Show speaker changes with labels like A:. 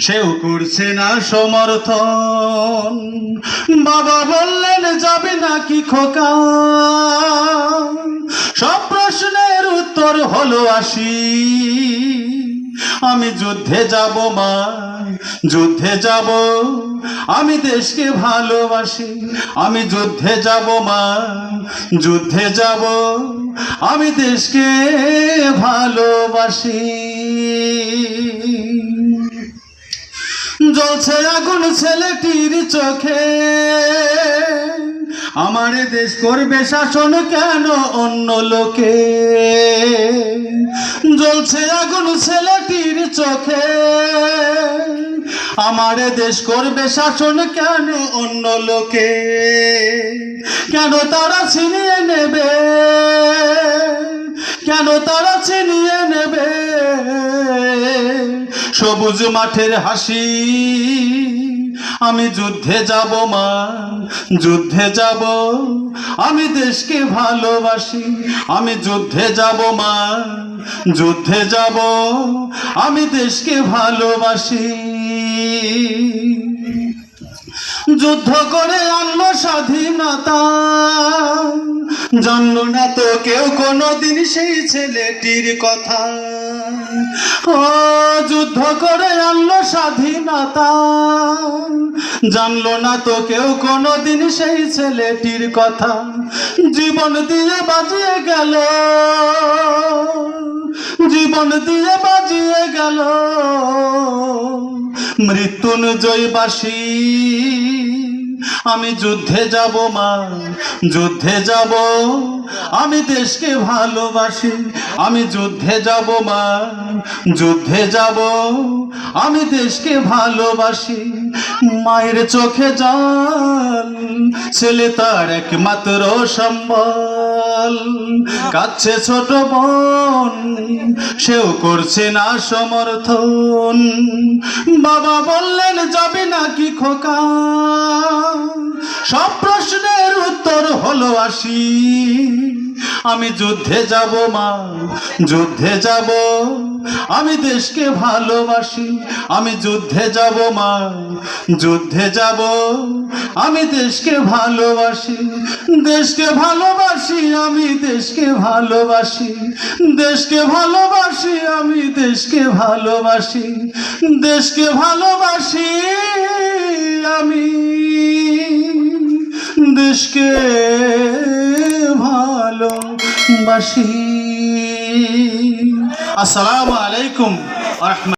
A: সেও করছে না সমর্থন। বাবা বললেন, যাবে নাকি খোকা? সব প্রশ্নের উত্তর হলো আসি আমি যুদ্ধে যাব মা যুদ্ধে যাব। আমি দেশকে ভালোবাসি, আমি যুদ্ধে যাব মা যুদ্ধে যাব। আমি দেশকে ভালোবাসি। জ্বলছে আগুন ছেলেটির চোখে। আমার দেশ করবে শাসন কেন অন্য লোকে? জ্বলছে আগুন ছেলেটির চোখে। আমার দেশ করবে শাসন কেন অন্য লোকে? কেন তারা ছিনিয়ে নেবে? কেন তারা ছিনিয়ে নেবে? সবুজ মাঠের হাসি। আমি যুদ্ধে যাব মা, যুদ্ধে যাব। আমি দেশকে ভালোবাসি, আমি যুদ্ধে যাব মা, যুদ্ধে যাব। আমি দেশকে ভালোবাসি। যুদ্ধ করে আনলো স্বাধীনতা। জানলো না তো কেউ কোনোদিন সেই ছেলেটির কথা। ও, যুদ্ধ করে আনলো স্বাধীনতা। জানলো না তো কেউ কোনোদিন সেই ছেলেটির কথা। জীবন দিয়ে বাজিয়ে গেল। জীবন দিয়ে বাজিয়ে গেল। মৃত্যুঞ্জয় বাসী আমি যুদ্ধে যাব মা, যুদ্ধে যাব। আমি দেশকে ভালোবাসি, আমি যুদ্ধে যাব মা, যুদ্ধে যাব। আমি দেশকে ভালোবাসি, মায়ের চোখে জল, ছেলে তার একমাত্র সম্বল কাছে ছোট বোন, সেও করছে না সমর্থন। বাবা বললেন, যাবে নাকি খোকা? সব প্রশ্নের উত্তর হলো আসি আমি যুদ্ধে যাব মা, যুদ্ধে যাব। আমি দেশকে ভালোবাসি, আমি যুদ্ধে যাব মা, যুদ্ধে যাব। আমি দেশকে ভালোবাসি দেশকে ভালোবাসি, আমি দেশকে ভালোবাসি দেশকে ভালোবাসি, আমি দেশকে ভালোবাসি দেশকে ভালোবাসি আমি, দেশকে ভালোবাসি আসসালামু আলাইকুম রহমান